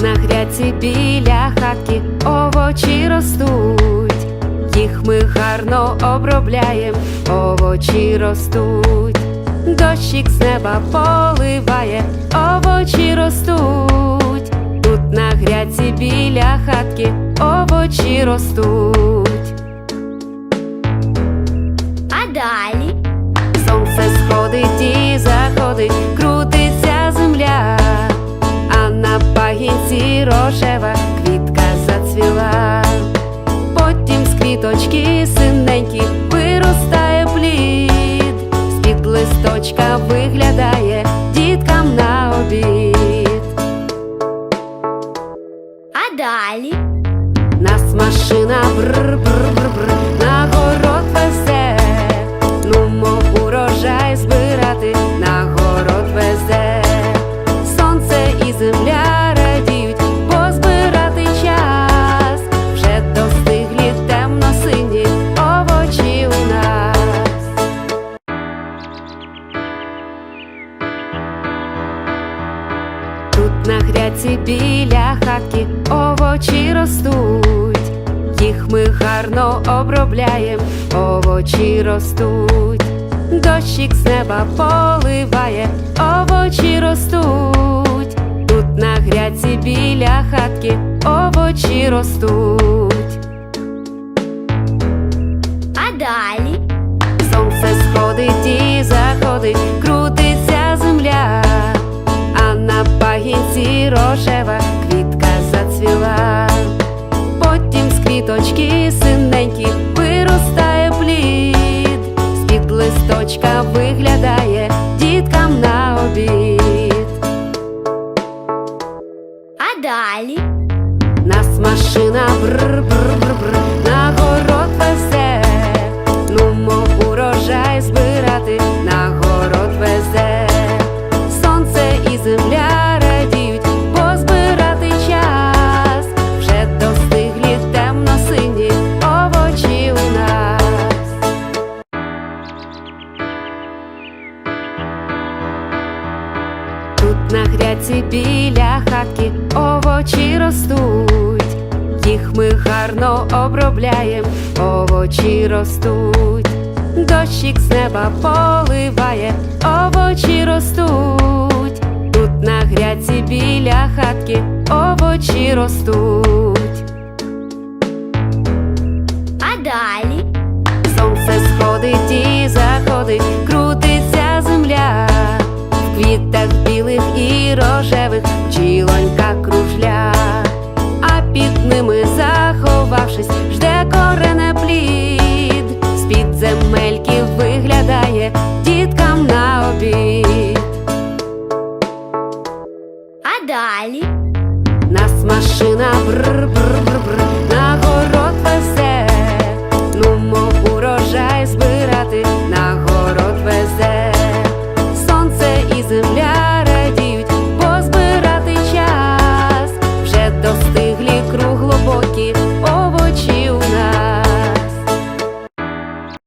на гряці біля хатки овочі ростуть, їх ми гарно обробляєм, овочі ростуть, дощик з неба поливає, овочі ростуть, тут на гряці біля хатки овочі ростуть. А далі? Сонце сходить квіточки синенькі виростає плід, з-під листочка виглядає діткам на обід. А далі? Нас машина бр-бр-бр-бр на гряці біля хатки овочі ростуть, їх ми гарно обробляєм, овочі ростуть, дощик з неба поливає, овочі ростуть, тут на гряці біля хатки овочі ростуть. А далі? Сонце сходить і заходить, з квіточки синенькі виростає плід, з-під листочка виглядає діткам на обід. А далі Нас машина бр-бр-бр-бр Тут на гряці біля хатки овочі ростуть, їх ми гарно обробляєм, овочі ростуть, дощик з неба поливає, овочі ростуть, тут на гряці біля хатки овочі ростуть. А далі сонце сходить. Розібравшись, жде корене плід, з-під земельки виглядає діткам на обід. А далі нас машина бр-бр